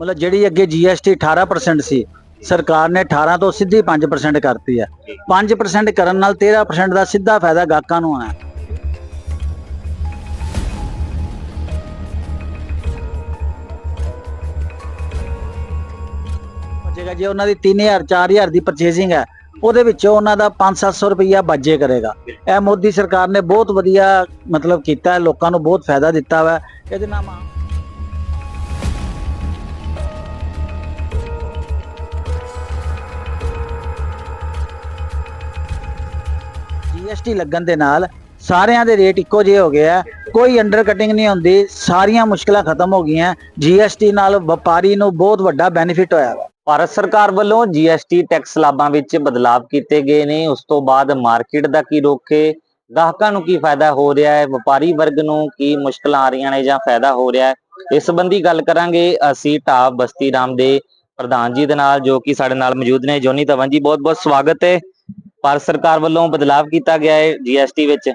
ਮਤਲਬ ਜਿਹੜੀ ਅੱਗੇ GST 18% ਸੀ, ਸਰਕਾਰ ਨੇ 18 ਤੋਂ ਸਿੱਧੀ 5% ਕਰਤੀ ਹੈ। 5% ਕਰਨ ਨਾਲ 13% ਦਾ ਸਿੱਧਾ ਫਾਇਦਾ ਗਾਹਕਾਂ ਨੂੰ ਆਣਾ ਜੇਗਾ ਜੇ ਉਹਨਾਂ ਦੀ 3000 4000 ਦੀ ਪਰਚੇਸਿੰਗ ਹੈ, ਉਹਦੇ ਵਿੱਚੋਂ ਉਹਨਾਂ ਦਾ 5-700 ਰੁਪਈਆ ਬਾਜੇ ਕਰੇਗਾ। ਇਹ ਮੋਦੀ ਸਰਕਾਰ ਨੇ ਬਹੁਤ ਵਧੀਆ ਮਤਲਬ ਕੀਤਾ ਹੈ, ਲੋਕਾਂ ਨੂੰ ਬਹੁਤ ਫਾਇਦਾ ਦਿੱਤਾ ਵਾ। ਇਹਦੇ ਨਾਲ ਜੀਐਸਟੀ ਲੱਗਣ ਦੇ ਨਾਲ ਸਾਰਿਆਂ ਦੇ ਰੇਟ ਇੱਕੋ ਜਿਹੇ ਹੋ ਗਏ ਆ। ਕੋਈ ਅੰਡਰ ਕਟਿੰਗ ਨਹੀਂ ਹੁੰਦੀ। ਸਾਰੀਆਂ ਮੁਸ਼ਕਲਾਂ ਖਤਮ ਹੋ ਗਈਆਂ। ਜੀਐਸਟੀ ਨਾਲ ਵਪਾਰੀ ਨੂੰ ਬਹੁਤ ਵੱਡਾ ਬੈਨੀਫਿਟ ਹੋਇਆ। ਵਾ ਭਾਰਤ ਸਰਕਾਰ ਵੱਲੋਂ ਜੀਐਸਟੀ ਟੈਕਸ ਲਾਭਾਂ ਵਿੱਚ ਬਦਲਾਵ ਕੀਤੇ ਗਏ ਨੇ। ਉਸ ਤੋਂ ਬਾਅਦ ਮਾਰਕੀਟ ਦਾ ਕੀ ਰੋਕੇ ਗਾਹਕਾਂ ਨੂੰ ਕੀ ਫਾਇਦਾ ਹੋ ਰਿਹਾ ਹੈ? ਵਪਾਰੀ ਵਰਗ ਨੂੰ ਕੀ ਮੁਸ਼ਕਲਾਂ ਆ ਰਹੀਆਂ ਨੇ ਜਾਂ ਫਾਇਦਾ ਹੋ ਰਿਹਾ ਹੈ? ਇਸ ਸੰਬੰਧੀ ਗੱਲ ਕਰਾਂਗੇ। ਅਸੀਂ ਢਾਬ ਬਸਤੀ ਰਾਮ ਦੇ ਪ੍ਰਧਾਨ ਜੀ ਦੇ ਨਾਲ ਜੋ ਕਿ ਸਾਡੇ ਨਾਲ ਮੌਜੂਦ ਨੇ। ਜੋਨੀ ਧਵਨ ਜੀ ਬਹੁਤ ਬਹੁਤ ਸਵਾਗਤ ਹੈ। ਭਾਰਤ ਸਰਕਾਰ ਵੱਲੋਂ ਬਦਲਾਵ ਕੀਤਾ ਗਿਆ ਹੈ ਜੀਐਸਟੀ ਵਿੱਚ।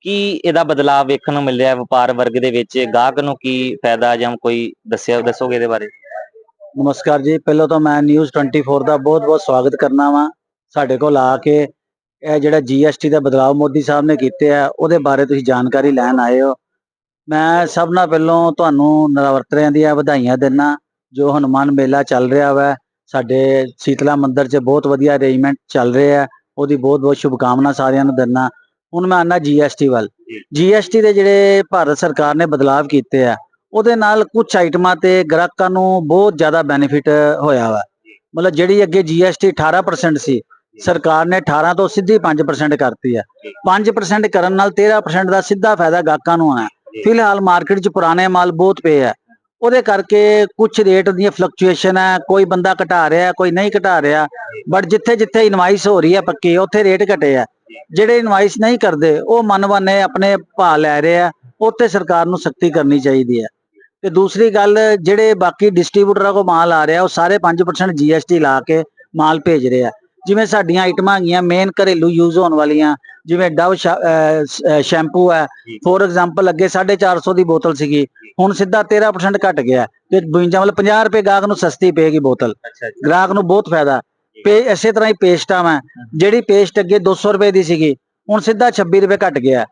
ਕੀ ਇਹਦਾ ਬਦਲਾਅ ਵੇਖਣ ਨੂੰ ਮਿਲ ਰਿਹਾ ਵਪਾਰ ਵਰਗ ਦੇ ਵਿੱਚ? ਗਾਹਕ ਨੂੰ ਕੀ ਫਾਇਦਾ ਜਾਂ ਕੋਈ ਦੱਸਿਆ ਦੱਸੋਗੇ ਇਹਦੇ ਬਾਰੇ? ਨਮਸਕਾਰ ਜੀ ਪਹਿਲਾਂ ਤਾਂ ਮੈਂ ਨਿਊਜ਼ 24 ਦਾ ਬਹੁਤ-ਬਹੁਤ ਸਵਾਗਤ ਕਰਨਾ ਵਾਂ। ਸਾਡੇ ਕੋਲ ਆ ਕੇ ਇਹ ਜਿਹੜਾ ਜੀਐਸਟੀ ਦਾ ਬਦਲਾਅ ਮੋਦੀ ਸਾਹਿਬ ਨੇ ਕੀਤੇ ਆ ਉਹਦੇ ਬਾਰੇ ਤੁਸੀਂ ਜਾਣਕਾਰੀ ਲੈਣ ਆਏ ਹੋ। ਮੈਂ ਸਭ ਨਾਲ ਪਹਿਲਾਂ ਤੁਹਾਨੂੰ ਨਵਰਾਤਰਿਆਂ ਦੀਆਂ ਵਧਾਈਆਂ ਦਿੰਨਾ ਜੋ ਹਨੂਮਾਨ ਮੇਲਾ ਚੱਲ ਰਿਹਾ ਵਾ। ਸਾਡੇ ਸੀਤਲਾ ਮੰਦਿਰ 'ਚ ਬਹੁਤ ਵਧੀਆ ਅਰੇਂਜਮੈਂਟ ਚੱਲ ਰਿਹਾ। ਉਹਦੀ ਬਹੁਤ-ਬਹੁਤ ਸ਼ੁਭਕਾਮਨਾ ਸਾਰਿਆਂ ਨੂੰ ਦਿੰਨਾ ਹੁਣ ਮੈਂ ਆਨਾ ਜੀਐਸਟੀ ਵੱਲ। ਜੀਐਸਟੀ ਦੇ ਜਿਹੜੇ ਭਾਰਤ ਸਰਕਾਰ ਨੇ ਬਦਲਾਅ ਕੀਤੇ ਆ ਉਹਦੇ ਨਾਲ ਕੁਝ ਆਈਟਮਾਂ ਤੇ ਗ੍ਰਾਹਕਾਂ ਨੂੰ ਬਹੁਤ ਜ਼ਿਆਦਾ ਬੈਨੀਫਿਟ ਹੋਇਆ ਵਾ। ਮਤਲਬ ਜਿਹੜੀ ਅੱਗੇ GST 18% ਸੀ ਸਰਕਾਰ ਨੇ 18 ਤੋਂ ਸਿੱਧੀ 5% ਕਰਤੀ ਹੈ 5% ਕਰਨ ਨਾਲ 13% ਦਾ ਸਿੱਧਾ ਫਾਇਦਾ ਗਾਹਕਾਂ ਨੂੰ ਆਣਾ ਫਿਲਹਾਲ ਮਾਰਕੀਟ 'ਚ ਪੁਰਾਣੇ ਮਾਲ ਬਹੁਤ ਪਏ ਆ। ਉਹਦੇ ਕਰਕੇ ਕੁਝ ਰੇਟ ਦੀਆਂ ਫਲਕਚੁਏਸ਼ਨ ਹੈ ਕੋਈ ਬੰਦਾ ਘਟਾ ਰਿਹਾ, ਕੋਈ ਨਹੀਂ ਘਟਾ ਰਿਹਾ ਬਟ ਜਿੱਥੇ ਜਿੱਥੇ ਇਨਵਾਈਸ ਹੋ ਰਹੀ ਹੈ ਪੱਕੀ, ਉੱਥੇ ਰੇਟ ਘਟੇ ਆ। ਜਿਹੜੇ ਇਨਵਾਈਸ ਨਹੀਂ ਕਰਦੇ, ਉਹ ਮਨਵਾਨੇ ਆਪਣੇ ਭਾਅ ਲੈ ਰਹੇ ਆ, ਉੱਥੇ ਸਰਕਾਰ ਨੂੰ ਸਖਤੀ ਕਰਨੀ ਚਾਹੀਦੀ ਹੈ ਤੇ ਦੂਸਰੀ ਗੱਲ, ਜਿਹੜੇ ਬਾਕੀ ਡਿਸਟ੍ਰੀਬਿਊਟਰਾਂ ਕੋ ਮਾਲ ਆ ਰਿਹਾ, ਉਹ ਸਾਰੇ 5% GST ਲਾ ਕੇ ਮਾਲ ਭੇਜ ਰਹੇ ਆ। ਜਿਵੇਂ ਸਾਡੀਆਂ ਆਈਟਮਾਂ ਹੈਗੀਆਂ ਮੇਨ ਘਰੇਲੂ ਯੂਜ਼ ਹੋਣ ਵਾਲੀਆਂ ਜਿਵੇਂ ਡਵ ਸ਼ੈਂਪੂ ਹੈ। ਫੋਰ ਐਗਜ਼ਾਮਪਲ ਅੱਗੇ 450 ਦੀ ਬੋਤਲ ਸੀਗੀ। ਹੁਣ ਸਿੱਧਾ 13% ਘਟ ਗਿਆ ਤੇ 52 ਮਤਲਬ 50 ਰੁਪਏ ਗਾਹਕ ਨੂੰ ਸਸਤੀ ਪਏਗੀ ਬੋਤਲ। ਗ੍ਰਾਹਕ ਨੂੰ ਬਹੁਤ ਫਾਇਦਾ। ਪੇ ਇਸੇ ਤਰ੍ਹਾਂ ਹੀ ਪੇਸਟਾਂ ਵਾ। ਜਿਹੜੀ ਪੇਸਟ ਅੱਗੇ 200 ਰੁਪਏ ਦੀ ਸੀਗੀ ਹੁਣ ਸਿੱਧਾ 26 ਰੁਪਏ ਘਟ ਗਿਆ।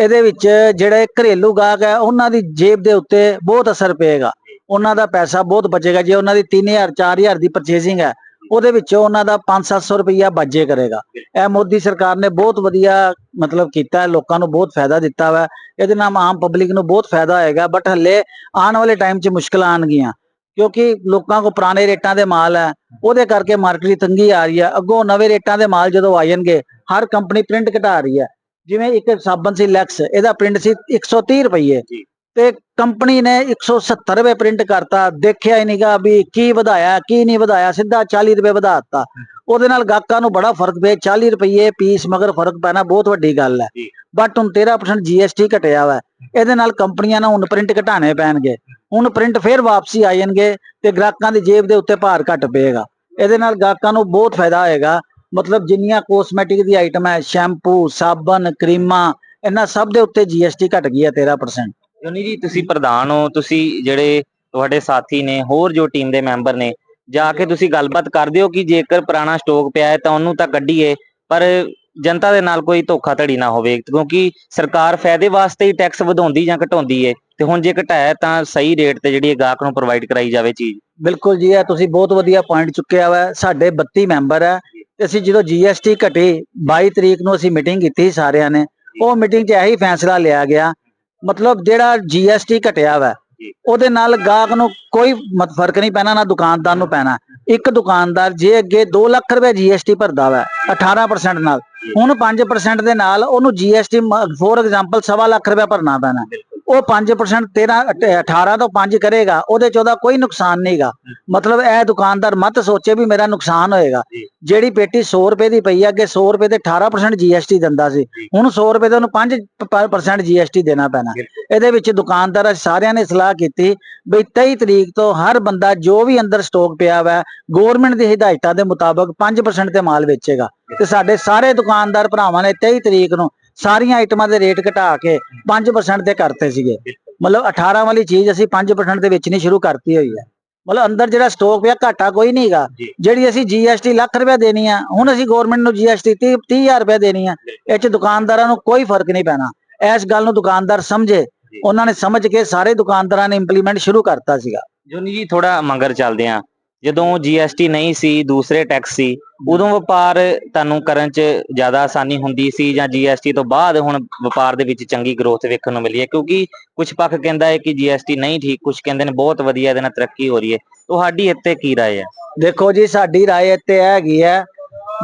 ਇਹਦੇ ਵਿੱਚ ਜਿਹੜੇ ਘਰੇਲੂ ਗਾਹਕ ਹੈ ਉਹਨਾਂ ਦੀ ਜੇਬ ਦੇ ਉੱਤੇ ਬਹੁਤ ਅਸਰ ਪਏਗਾ। ਉਹਨਾਂ ਦਾ ਪੈਸਾ ਬਹੁਤ ਬਚੇਗਾ। ਜੇ ਉਹਨਾਂ ਦੀ 3000 4000 ਦੀ ਪਰਚੇਸਿੰਗ ਹੈ ਉਹਦੇ ਵਿੱਚੋਂ ਉਹਨਾਂ ਦਾ 5-700 ਰੁਪਈਆ ਬਾਜੇ ਕਰੇਗਾ। ਇਹ ਮੋਦੀ ਸਰਕਾਰ ਨੇ ਬਹੁਤ ਵਧੀਆ ਮਤਲਬ ਕੀਤਾ ਹੈ ਲੋਕਾਂ ਨੂੰ ਬਹੁਤ ਫਾਇਦਾ ਦਿੱਤਾ ਵਾ। ਇਹਦੇ ਨਾਲ ਆਮ ਪਬਲਿਕ ਨੂੰ ਬਹੁਤ ਫਾਇਦਾ ਹੋਏਗਾ ਬਟ ਹੱਲੇ ਆਉਣ ਵਾਲੇ ਟਾਈਮ 'ਚ ਮੁਸ਼ਕਲਾਂ ਆਣਗੀਆਂ ਕਿਉਂਕਿ ਲੋਕਾਂ ਕੋ ਪੁਰਾਣੇ ਰੇਟਾਂ ਦੇ ਮਾਲ ਹੈ, ਉਹਦੇ ਕਰਕੇ ਮਾਰਕੀਟ ਦੀ ਤੰਗੀ ਆ ਰਹੀ ਹੈ। ਅੱਗੋਂ ਨਵੇਂ ਰੇਟਾਂ ਦੇ ਮਾਲ ਜਦੋਂ ਆ ਜਾਣਗੇ, ਹਰ ਕੰਪਨੀ ਪ੍ਰਿੰਟ ਘਟਾ ਰਹੀ ਹੈ। ਜਿਵੇਂ ਇੱਕ ਸਾਬਣ ਸੀ ਲੈਕਸ ਇਹਦਾ ਪ੍ਰਿੰਟ ਸੀ 130 ਰੁਪਏ ਜੀ। ਤੇ ਕੰਪਨੀ ਨੇ 170 ਰੁਪਏ ਪ੍ਰਿੰਟ ਕਰਤਾ। ਦੇਖਿਆ ਹੀ ਨਹੀਂਗਾ ਵੀ ਕੀ ਵਧਾਇਆ ਕੀ ਨਹੀਂ ਵਧਾਇਆ ਸਿੱਧਾ 40 ਰੁਪਏ ਵਧਾ ਦਿੱਤਾ। ਉਹਦੇ ਨਾਲ ਗਾਹਕਾਂ ਨੂੰ ਬੜਾ ਫ਼ਰਕ ਪਿਆ 40 ਰੁਪਏ ਪੀਸ ਮਗਰ ਫ਼ਰਕ ਪੈਣਾ ਬਹੁਤ ਵੱਡੀ ਗੱਲ ਹੈ। ਬਟ ਹੁਣ 13% GST ਘਟਿਆ ਵਾ। ਇਹਦੇ ਨਾਲ ਕੰਪਨੀਆਂ ਨੂੰ ਹੁਣ ਪ੍ਰਿੰਟ ਘਟਾਣੇ ਪੈਣਗੇ। ਹੁਣ ਪ੍ਰਿੰਟ ਫੇਰ ਵਾਪਸੀ ਆ ਜਾਣਗੇ ਤੇ ਗ੍ਰਾਹਕਾਂ ਦੀ ਜੇਬ ਦੇ ਉੱਤੇ ਭਾਰ ਘਟ ਪਏਗਾ। ਇਹਦੇ ਨਾਲ ਗਾਹਕਾਂ ਨੂੰ ਬਹੁਤ ਫਾਇਦਾ ਹੋਏਗਾ। ਮਤਲਬ ਜਿੰਨੀਆਂ ਕੋਸਮੈਟਿਕ ਦੀ ਆਈਟਮ ਹੈ ਸ਼ੈਂਪੂ ਸਾਬਣ ਕਰੀਮਾਂ ਇਹਨਾਂ ਸਭ ਦੇ ਉੱਤੇ GST ਘਟ ਗਈ ਹੈ 13% ਜੋਨੀ ਜੀ ਤੁਸੀਂ ਪ੍ਰਧਾਨ ਹੋ, ਤੁਸੀਂ ਜਿਹੜੇ ਤੁਹਾਡੇ ਸਾਥੀ ਨੇ, ਹੋਰ ਜੋ ਟੀਮ ਦੇ ਮੈਂਬਰ ਨੇ, ਜਾ ਕੇ ਤੁਸੀਂ ਗੱਲਬਾਤ ਕਰਦੇ ਹੋ ਕਿ ਜੇਕਰ ਪੁਰਾਣਾ ਸਟਾਕ ਪਿਆ ਹੈ ਤਾਂ ਉਹਨੂੰ ਤਾਂ ਕੱਢੀਏ, ਪਰ ਜਨਤਾ ਦੇ ਨਾਲ ਕੋਈ ਧੋਖਾਧੜੀ ਨਾ ਹੋਵੇ, ਕਿਉਂਕਿ ਸਰਕਾਰ ਫਾਇਦੇ ਵਾਸਤੇ ਹੀ ਟੈਕਸ ਵਧਾਉਂਦੀ ਜਾਂ ਘਟਾਉਂਦੀ ਹੈ ਤੇ ਹੁਣ ਜੇ ਘਟਾਇਆ ਤਾਂ ਸਹੀ ਰੇਟ ਤੇ ਜਿਹੜੀ ਗਾਹਕ ਨੂੰ ਪ੍ਰੋਵਾਈਡ ਕਰਾਈ ਜਾਵੇ ਚੀਜ਼। ਬਿਲਕੁਲ ਜੀ, ਇਹ ਤੁਸੀਂ ਬਹੁਤ ਵਧੀਆ ਪੁਆਇੰਟ ਚੁੱਕਿਆ ਵਾ, ਸਾਡੇ 32 ਮੈਂਬਰ ਹੈ ਅਸੀਂ ਜਦੋਂ GST ਘਟੀ 22 ਤਰੀਕ ਨੂੰ ਅਸੀਂ ਮੀਟਿੰਗ ਕੀਤੀ ਸਾਰਿਆਂ ਨੇ, ਉਹ ਮੀਟਿੰਗ 'ਚ ਇਹੀ ਫੈਸਲਾ ਲਿਆ ਗਿਆ ਮਤਲਬ ਜਿਹੜਾ GST ਘਟਿਆ ਵਾ। ਉਹਦੇ ਨਾਲ ਗਾਹਕ ਨੂੰ ਕੋਈ ਮਤ ਫ਼ਰਕ ਨਹੀਂ ਪੈਣਾ ਨਾ ਦੁਕਾਨਦਾਰ ਨੂੰ ਪੈਣਾ। ਇੱਕ ਦੁਕਾਨਦਾਰ ਜੇ ਅੱਗੇ 2 ਲੱਖ ਰੁਪਏ GST ਭਰਦਾ ਵਾ 18% ਨਾਲ ਹੁਣ 5% ਦੇ ਨਾਲ ਉਹਨੂੰ GST ਫੋਰ ਐਗਜ਼ਾਮਪਲ ਸਵਾ ਲੱਖ ਰੁਪਏ ਭਰਨਾ ਪੈਣਾ। ਉਹ 5% 13 18 ਤੋਂ 5 ਕਰੇਗਾ ਉਹਦੇ ਚ ਉਹਦਾ ਕੋਈ ਨੁਕਸਾਨ ਨਹੀਂਗਾ ਮਤਲਬ ਇਹ ਦੁਕਾਨਦਾਰ ਮਤ ਸੋਚੇ ਵੀ ਮੇਰਾ ਨੁਕਸਾਨ ਹੋਏਗਾ। ਜਿਹੜੀ ਪੇਟੀ 100 ਰੁਪਏ ਦੀ ਪਈ ਆ ਅੱਗੇ 100 ਰੁਪਏ ਤੇ 18% GST ਦਿੰਦਾ ਸੀ। ਹੁਣ 100 ਰੁਪਏ ਤੇ ਉਹਨੂੰ 5% GST ਦੇਣਾ ਪੈਣਾ। ਇਹਦੇ ਵਿੱਚ ਦੁਕਾਨਦਾਰ ਸਾਰਿਆਂ ਨੇ ਸਲਾਹ ਕੀਤੀ ਵੀ 23 ਤਰੀਕ ਤੋਂ ਹਰ ਬੰਦਾ ਜੋ ਵੀ ਅੰਦਰ ਸਟਾਕ ਪਿਆ ਵਾ ਗਵਰਨਮੈਂਟ ਦੀ ਹਦਾਇਤਾਂ ਦੇ ਮੁਤਾਬਕ 5% ਤੇ ਮਾਲ ਵੇਚੇਗਾ। ਤੇ ਸਾਡੇ ਸਾਰੇ ਦੁਕਾਨਦਾਰ ਭਰਾਵਾਂ ਨੇ 23 ਤਰੀਕ ਨੂੰ ਸਾਰੀਆਂ ਆਈਟਮਾਂ ਦੇ ਰੇਟ ਘਟਾ ਕੇ 5% ਤੇ ਕਰਤੇ ਸੀਗੇ। ਮਤਲਬ 18 ਵਾਲੀ ਚੀਜ਼ ਅਸੀਂ 5% ਦੇ ਵੇਚਣੀ ਸ਼ੁਰੂ ਕਰਤੀ ਹੋਈ ਹੈ। ਮਤਲਬ ਅੰਦਰ ਜਿਹੜਾ ਸਟਾਕ ਪਿਆ ਘਾਟਾ ਕੋਈ ਨਹੀਂਗਾ। ਜਿਹੜੀ ਅਸੀਂ GST ਲੱਖ ਰੁਪਏ ਦੇਣੀ ਆ ਹੁਣ ਅਸੀਂ ਗਵਰਨਮੈਂਟ ਨੂੰ GST 30 30000 ਰੁਪਏ ਦੇਣੀ ਆ। ਇਹ ਚ ਦੁਕਾਨਦਾਰਾਂ ਨੂੰ ਕੋਈ ਫ਼ਰਕ ਨਹੀਂ ਪੈਣਾ। ਇਸ ਗੱਲ ਨੂੰ ਦੁਕਾਨਦਾਰ ਸਮਝੇ। ਉਹਨਾਂ ਨੇ ਸਮਝ ਕੇ ਸਾਰੇ ਦੁਕਾਨਦਾਰਾਂ ਨੇ ਇੰਪਲੀਮੈਂਟ ਸ਼ੁਰੂ ਕਰਤਾ ਸੀਗਾ। ਜੋਨੀ ਜੀ ਥੋੜਾ ਮੰਗਰ ਚੱਲਦੇ ਆ ਜਦੋਂ GST ਨਹੀਂ ਸੀ ਦੂਸਰੇ ਟੈਕਸ ਸੀ ਉਦੋਂ ਵਪਾਰ ਤੁਹਾਨੂੰ ਕਰਨ ਚ ਜ਼ਿਆਦਾ ਆਸਾਨੀ ਹੁੰਦੀ ਸੀ ਜਾਂ GST ਤੋਂ ਬਾਅਦ ਹੁਣ ਵਪਾਰ ਦੇ ਵਿੱਚ ਚੰਗੀ ਗਰੋਥ ਵੇਖਣ ਨੂੰ ਮਿਲੀ ਹੈ ਕਿਉਂਕਿ ਕੁਝ ਪੱਖ ਕਹਿੰਦਾ ਹੈ ਕਿ GST ਨਹੀਂ ਠੀਕ ਕੁਝ ਕਹਿੰਦੇ ਨੇ ਬਹੁਤ ਵਧੀਆ ਇਹਦੇ ਨਾਲ ਤਰੱਕੀ ਹੋ ਰਹੀ ਹੈ ਤੁਹਾਡੀ ਇੱਥੇ ਕੀ رائے ਹੈ ਦੇਖੋ ਜੀ ਸਾਡੀ ਰਾਏ ਇੱਥੇ ਇਹ ਹੈਗੀ ਹੈ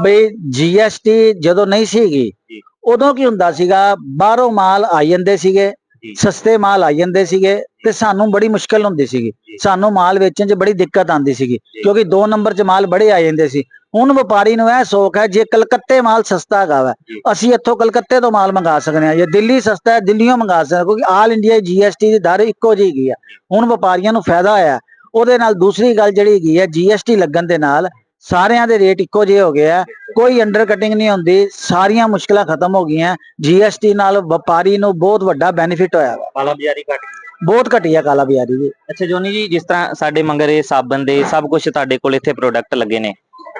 ਬਈ GST ਜਦੋਂ ਨਹੀਂ ਸੀਗੀ ਜੀ। ਉਦੋਂ ਕੀ ਹੁੰਦਾ ਸੀਗਾ ਬਾਹਰੋਂ ਮਾਲ ਆ ਜਾਂਦੇ ਸੀਗੇ ਜੀ। ਸਸਤੇ ਮਾਲ ਆ ਜਾਂਦੇ ਸੀਗੇ ਤੇ ਸਾਨੂੰ ਬੜੀ ਮੁਸ਼ਕਲ ਹੁੰਦੀ ਸੀਗੀ। ਜੀ। ਸਾਨੂੰ ਮਾਲ ਵੇਚਣ 'ਚ ਬੜੀ ਦਿੱਕਤ ਆਉਂਦੀ ਸੀਗੀ ਕਿਉਂਕਿ ਦੋ ਨੰਬਰ 'ਚ ਮਾਲ ਬੜੇ ਆ ਜਾਂਦੇ ਸੀ। ਹੁਣ ਵਪਾਰੀ ਨੂੰ ਇਹ ਸੋਖ ਹੈ ਜੇ ਕਲਕੱਤੇ ਮਾਲ ਸਸਤਾ ਹੈਗਾ ਵਾ ਜੀ। ਅਸੀਂ ਇੱਥੋਂ ਕਲਕੱਤੇ ਤੋਂ ਮਾਲ ਮੰਗਾ ਸਕਦੇ ਹਾਂ। ਜੇ ਦਿੱਲੀ ਸਸਤਾ ਹੈ ਦਿੱਲੀੋਂ ਮੰਗਾ ਸਕਦੇ ਕਿਉਂਕਿ ਆਲ ਇੰਡੀਆ GST ਦੀ ਦਰ ਇੱਕੋ ਜਿਹੀ ਹੈਗੀ ਆ। ਹੁਣ ਵਪਾਰੀਆਂ ਨੂੰ ਫਾਇਦਾ ਹੋਇਆ। ਉਹਦੇ ਨਾਲ ਦੂਸਰੀ ਗੱਲ ਜਿਹੜੀ ਹੈਗੀ ਹੈ GST ਲੱਗਣ ਦੇ ਨਾਲ ਸਾਰਿਆਂ ਦੇ ਰੇਟ ਇੱਕੋ ਜਿਹੇ ਹੋ ਗਏ ਆ। ਕੋਈ ਅੰਡਰ ਕਟਿੰਗ ਨਹੀਂ ਹੁੰਦੀ। ਸਾਰੀਆਂ ਮੁਸ਼ਕਲਾਂ ਖਤਮ ਹੋ ਗਈਆਂ। GST ਨਾਲ ਵਪਾਰੀ ਨੂੰ ਬਹੁਤ ਵੱਡਾ ਬੈਨੀਫਿਟ ਹੋਇਆ ਕਾਲਾ ਬਾਜ਼ਾਰੀ ਘਟ ਗਈ ਬਹੁਤ ਘਟੀਆ ਕਾਲਾ ਬਾਜ਼ਾਰੀ ਜੀ ਅੱਛਾ ਜੋਨੀ ਜੀ ਜਿਸ ਤਰ੍ਹਾਂ ਸਾਡੇ ਮੰਗਰੇ ਸਾਬਣ ਦੇ ਸਭ ਕੁਝ ਤੁਹਾਡੇ ਕੋਲ ਇੱਥੇ ਪ੍ਰੋਡਕਟ ਲੱਗੇ ਨੇ।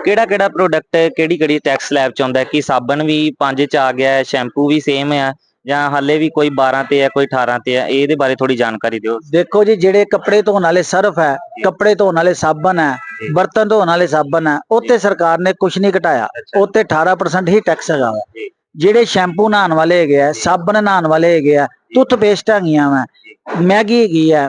ਕਿਹੜਾ ਕਿਹੜਾ ਪ੍ਰੋਡਕਟ ਕਿਹੜੀ ਕਿਹੜੀ ਟੈਕਸ ਸਲੈਬ ਚ ਆਉਂਦਾ ਕਿ ਸਾਬਣ ਵੀ 5 ਚ ਆ ਗਿਆ ਹੈ ਸ਼ੈਂਪੂ ਵੀ ਸੇਮ ਆ। ਜਾਂ ਹਾਲੇ ਵੀ ਕੋਈ 12 ਤੇ ਹੈ ਕੋਈ 18 ਤੇ ਹੈ ਇਹਦੇ ਬਾਰੇ ਥੋੜੀ ਜਾਣਕਾਰੀ ਦਿਓ। ਦੇਖੋ ਜੀ ਜਿਹੜੇ ਕੱਪੜੇ ਧੋਣ ਵਾਲੇ ਸਰਫ ਹੈ ਕੱਪੜੇ ਧੋਣ ਵਾਲੇ ਸਾਬਣ ਹੈ। ਬਰਤਨ ਧੋਣ ਵਾਲੇ ਸਾਬਣ ਹੈ ਉੱਤੇ ਸਰਕਾਰ ਨੇ ਕੁਝ ਨਹੀਂ ਘਟਾਇਆ। ਉੱਤੇ 18% ਹੀ ਟੈਕਸ ਹੈਗਾ। ਜਿਹੜੇ ਸ਼ੈਂਪੂ ਨਹਾਉਣ ਵਾਲੇ ਹੈਗੇ ਆ ਸਾਬਣ ਨਹਾਉਣ ਵਾਲੇ ਹੈਗੇ ਆ ਟੁੱਥ ਪੇਸਟ ਹੈਗੀਆਂ ਵਾ। ਮੈਗੀ ਹੈਗੀ ਆ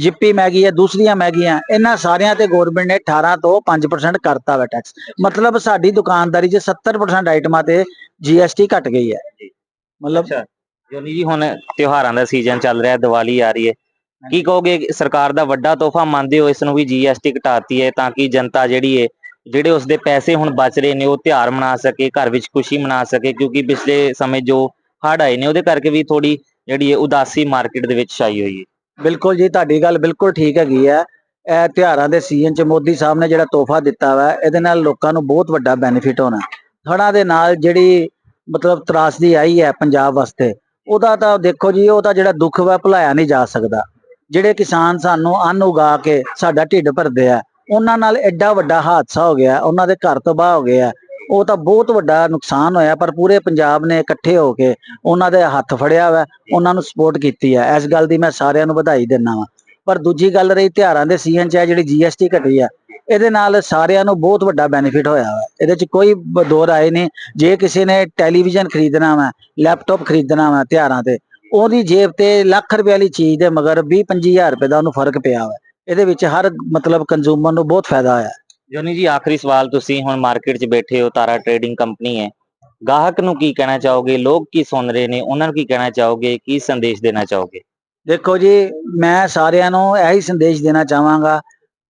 ਜਿੱਪੀ ਮੈਗੀ ਹੈ ਦੂਸਰੀਆਂ ਮੈਗੀਆਂ ਇਹਨਾਂ ਸਾਰਿਆਂ ਤੇ ਗਵਰਨਮੈਂਟ ਨੇ 18 ਤੋਂ 5% ਕਰਤਾ ਵਾ ਟੈਕਸ ਮਤਲਬ ਸਾਡੀ ਦੁਕਾਨਦਾਰੀ 'ਚ 70% ਆਈਟਮਾਂ ਤੇ GST ਘਟ ਗਈ ਹੈ। ਮਤਲਬ ਜੋਨੀ ਜੀ ਹੁਣ ਤਿਉਹਾਰਾਂ ਦਾ ਸੀਜ਼ਨ ਚੱਲ ਰਿਹਾ ਦੀਵਾਲੀ ਆ ਰਹੀ ਹੈ। ਕੀ ਕਹੋਗੇ ਸਰਕਾਰ ਦਾ ਵੱਡਾ ਤੋਹਫਾ ਮੰਨਦੇ ਹੋ ਇਸ ਨੂੰ ਵੀ GST ਘਟਾਤੀ ਹੈ ਤਾਂ ਕਿ ਜਨਤਾ ਜਿਹੜੀ ਹੈ ਜਿਹੜੇ ਉਸਦੇ ਪੈਸੇ ਹੁਣ ਬਚ ਰਹੇ ਨੇ ਉਹ ਤਿਉਹਾਰ ਮਨਾ ਸਕੇ ਘਰ ਵਿੱਚ ਖੁਸ਼ੀ ਮਨਾ ਸਕੇ ਕਿਉਂਕਿ ਪਿਛਲੇ ਸਮੇਂ ਜੋ ਹੜ੍ਹ ਆਏ ਨੇ ਉਹਦੇ ਕਰਕੇ ਵੀ ਥੋੜੀ ਜਿਹੜੀ ਹੈ ਉਦਾਸੀ ਮਾਰਕੀਟ ਦੇ ਵਿੱਚ ਛਾਈ ਹੋਈ ਹੈ। ਬਿਲਕੁਲ ਜੀ ਤੁਹਾਡੀ ਗੱਲ ਬਿਲਕੁਲ ਠੀਕ ਹੈਗੀ ਹੈ। ਇਹ ਤਿਉਹਾਰਾਂ ਦੇ ਸੀਜ਼ਨ 'ਚ ਮੋਦੀ ਸਾਹਿਬ ਨੇ ਜਿਹੜਾ ਤੋਹਫਾ ਦਿੱਤਾ ਵਾ ਇਹਦੇ ਨਾਲ ਲੋਕਾਂ ਨੂੰ ਬਹੁਤ ਵੱਡਾ ਬੈਨੀਫਿਟ ਹੋਣਾ। ਹੜ੍ਹਾਂ ਦੇ ਨਾਲ ਜਿਹੜੀ ਮਤਲਬ ਤਰਾਸਦੀ ਆਈ ਹੈ ਪੰਜਾਬ ਵਾਸਤੇ। ਉਹਦਾ ਤਾਂ ਦੇਖੋ ਜੀ ਉਹ ਤਾਂ ਜਿਹੜਾ ਦੁੱਖ ਵਾ, ਭੁਲਾਇਆ ਨਹੀਂ ਜਾ ਸਕਦਾ। ਜਿਹੜੇ ਕਿਸਾਨ ਸਾਨੂੰ ਅੰਨ ਉਗਾ ਕੇ ਸਾਡਾ ਢਿੱਡ ਭਰਦੇ ਆ, ਉਹਨਾਂ ਨਾਲ ਐਡਾ ਵੱਡਾ ਹਾਦਸਾ ਹੋ ਗਿਆ, ਉਹਨਾਂ ਦੇ ਘਰ ਤਬਾਹ ਹੋ ਗਏ ਆ। ਉਹ ਤਾਂ ਬਹੁਤ ਵੱਡਾ ਨੁਕਸਾਨ ਹੋਇਆ, ਪਰ ਪੂਰੇ ਪੰਜਾਬ ਨੇ ਇਕੱਠੇ ਹੋ ਕੇ ਉਹਨਾਂ ਦੇ ਹੱਥ ਫੜਿਆ ਵਾ, ਉਹਨਾਂ ਨੂੰ ਸਪੋਰਟ ਕੀਤੀ ਹੈ ਇਸ ਗੱਲ ਦੀ ਮੈਂ ਸਾਰਿਆਂ ਨੂੰ ਵਧਾਈ ਦਿੰਦਾ ਵਾਂ। ਪਰ ਦੂਜੀ ਗੱਲ ਰਹੀ, ਤਿਉਹਾਰਾਂ ਦੇ ਸੀਜ਼ਨ 'ਚ ਹੈ ਜਿਹੜੀ GST ਘਟੀ ਆ ਇਹਦੇ ਨਾਲ ਸਾਰਿਆਂ ਨੂੰ ਬਹੁਤ ਵੱਡਾ ਬੈਨੀਫਿਟ ਹੋਇਆ ਵਾ। ਇਹਦੇ 'ਚ ਕੋਈ ਦੋ ਰਾਏ ਨਹੀਂ ਜੇ ਕਿਸੇ ਨੇ ਟੈਲੀਵਿਜ਼ਨ ਖਰੀਦਣਾ ਵਾ ਲੈਪਟਾਪ ਖਰੀਦਣਾ ਵਾ ਤਿਉਹਾਰਾਂ ਤੇ ਉਹਦੀ ਜੇਬ ਤੇ ਲੱਖ ਰੁਪਏ ਵਾਲੀ ਚੀਜ਼ ਦੇ ਮਗਰ 20 25000 ਰੁਪਏ ਦਾ ਉਹਨੂੰ ਫ਼ਰਕ ਪਿਆ ਵਾ। ਇਹਦੇ ਵਿੱਚ ਹਰ ਮਤਲਬ ਕੰਜ਼ੂਮਰ ਨੂੰ ਬਹੁਤ ਫਾਇਦਾ ਹੋਇਆ। ਜੋਨੀ ਜੀ ਆਖਰੀ ਸਵਾਲ ਤੁਸੀਂ ਹੁਣ ਮਾਰਕੀਟ 'ਚ ਬੈਠੇ ਹੋ ਤਾਰਾ ਟਰੇਡਿੰਗ ਕੰਪਨੀ ਹੈ। ਗਾਹਕ ਨੂੰ ਕੀ ਕਹਿਣਾ ਚਾਹੋਗੇ? ਲੋਕ ਕੀ ਸੁਣ ਰਹੇ ਨੇ? ਉਹਨਾਂ ਨੂੰ ਕੀ ਕਹਿਣਾ ਚਾਹੋਗੇ? ਕੀ ਸੰਦੇਸ਼ ਦੇਣਾ ਚਾਹੋਗੇ? ਦੇਖੋ ਜੀ ਮੈਂ ਸਾਰਿਆਂ ਨੂੰ ਇਹੀ ਸੰਦੇਸ਼ ਦੇਣਾ ਚਾਹਾਂਗਾ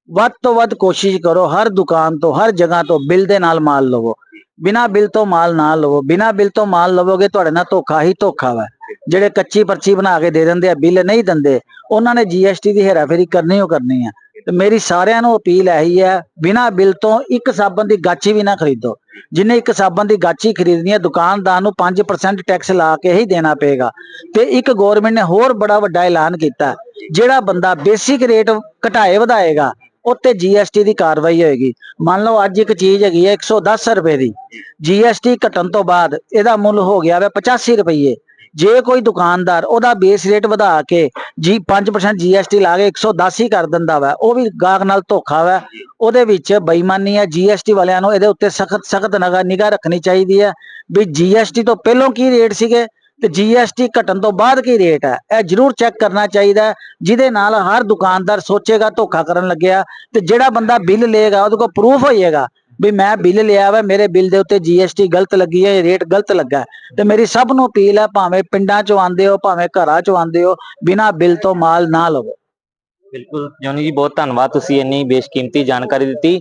ਵੱਧ ਤੋਂ ਵੱਧ ਕੋਸ਼ਿਸ਼ ਕਰੋ, ਹਰ ਦੁਕਾਨ ਤੋਂ, ਹਰ ਜਗ੍ਹਾ ਤੋਂ ਬਿੱਲ ਦੇ ਨਾਲ ਮਾਲ ਲਵੋ। ਬਿਨਾ ਬਿੱਲ ਤੋਂ ਮਾਲ ਨਾ ਲਵੋ। ਬਿਨਾ ਬਿੱਲ ਤੋਂ ਮਾਲ ਲਵੋਗੇ, ਤੁਹਾਡੇ ਨਾਲ ਧੋਖਾ ਹੀ ਧੋਖਾ ਵਾ। ਜਿਹੜੇ ਕੱਚੀ ਪਰਚੀ ਬਣਾ ਕੇ ਦੇ ਦਿੰਦੇ ਆ, ਬਿੱਲ ਨਹੀਂ ਦਿੰਦੇ, ਉਹਨਾਂ ਨੇ GST ਦੀ ਹੇਰਾਫੇਰੀ ਕਰਨੀ ਹੋ ਕਰਨੀ ਆ। ਤੇ ਮੇਰੀ ਸਾਰਿਆਂ ਨੂੰ ਅਪੀਲ ਇਹੀ ਹੈ ਬਿਨਾ ਬਿੱਲ ਤੋਂ ਇੱਕ ਸਾਬਣ ਦੀ ਗਾਚੀ ਵੀ ਨਾ ਖਰੀਦੋ। ਜਿੰਨੇ ਇੱਕ ਸਾਬਣ ਦੀ ਗਾਚੀ ਖਰੀਦਣੀ ਹੈ ਦੁਕਾਨਦਾਰ ਨੂੰ 5% ਟੈਕਸ ਲਾ ਕੇ ਹੀ ਦੇਣਾ ਪਏਗਾ। ਤੇ ਇੱਕ ਗਵਰਨਮੈਂਟ ਨੇ ਹੋਰ ਬੜਾ ਵੱਡਾ ਐਲਾਨ ਕੀਤਾ, ਜਿਹੜਾ ਬੰਦਾ ਬੇਸਿਕ ਰੇਟ ਘਟਾਏ ਵਧਾਏਗਾ ਉੱਤੇ GST ਦੀ ਕਾਰਵਾਈ ਹੋਏਗੀ। ਮੰਨ ਲਓ ਅੱਜ ਇੱਕ ਚੀਜ਼ ਹੈਗੀ ਹੈ 110 ਰੁਪਏ ਦੀ। GST ਘਟਣ ਤੋਂ ਬਾਅਦ ਇਹਦਾ ਮੁੱਲ ਹੋ ਗਿਆ ਵਾ 85 ਰੁਪਏ ਜੇ ਕੋਈ ਦੁਕਾਨਦਾਰ ਉਹਦਾ ਬੇਸ ਰੇਟ ਵਧਾ ਕੇ ਜੀ 5% GST ਲਾ ਕੇ 110 ਹੀ ਕਰ ਦਿੰਦਾ ਵਾ, ਉਹ ਵੀ ਗਾਹਕ ਨਾਲ ਧੋਖਾ ਵਾ। ਉਹਦੇ ਵਿੱਚ ਬੇਈਮਾਨੀ ਹੈ। GST ਵਾਲਿਆਂ ਨੂੰ ਇਹਦੇ ਉੱਤੇ ਸਖਤ ਸਖਤ ਨਿਗਾਹ ਰੱਖਣੀ ਚਾਹੀਦੀ ਹੈ। ਵੀ GST ਤੋਂ ਪਹਿਲਾਂ ਕੀ ਰੇਟ ਸੀਗੇ? ਤੇ GST ਘਟਣ ਤੋਂ ਬਾਅਦ ਕੀ ਰੇਟ ਹੈ? ਇਹ ਜ਼ਰੂਰ ਚੈੱਕ ਕਰਨਾ ਚਾਹੀਦਾ ਜਿਹਦੇ ਨਾਲ ਹਰ ਦੁਕਾਨਦਾਰ ਸੋਚੇਗਾ, ਧੋਖਾ ਕਰਨ ਲੱਗਿਆ ਤੇ ਜਿਹੜਾ ਬੰਦਾ ਬਿੱਲ ਲਏਗਾ, ਉਹਦੇ ਕੋਲ ਪ੍ਰੂਫ ਹੋਏਗਾ ਵੀ ਮੈਂ ਬਿੱਲ ਲਿਆ ਵਾ, ਮੇਰੇ ਬਿੱਲ ਦੇ ਉੱਤੇ GST ਗਲਤ ਲੱਗੀ ਹੈ ਰੇਟ ਗਲਤ ਲੱਗਾ ਤੇ ਮੇਰੀ ਸਭ ਨੂੰ ਅਪੀਲ ਹੈ, ਭਾਵੇਂ ਪਿੰਡਾਂ ਚੋਂ ਆਉਂਦੇ ਹੋ, ਭਾਵੇਂ ਘਰਾਂ ਚੋਂ ਆਉਂਦੇ ਹੋ, ਬਿਨਾਂ ਬਿੱਲ ਤੋਂ ਮਾਲ ਨਾ ਲਵੋ। ਬਿਲਕੁਲ, ਜੋਨੀ ਜੀ, ਬਹੁਤ ਧੰਨਵਾਦ, ਤੁਸੀਂ ਇੰਨੀ ਬੇਸ਼ਕੀਮਤੀ ਜਾਣਕਾਰੀ ਦਿੱਤੀ।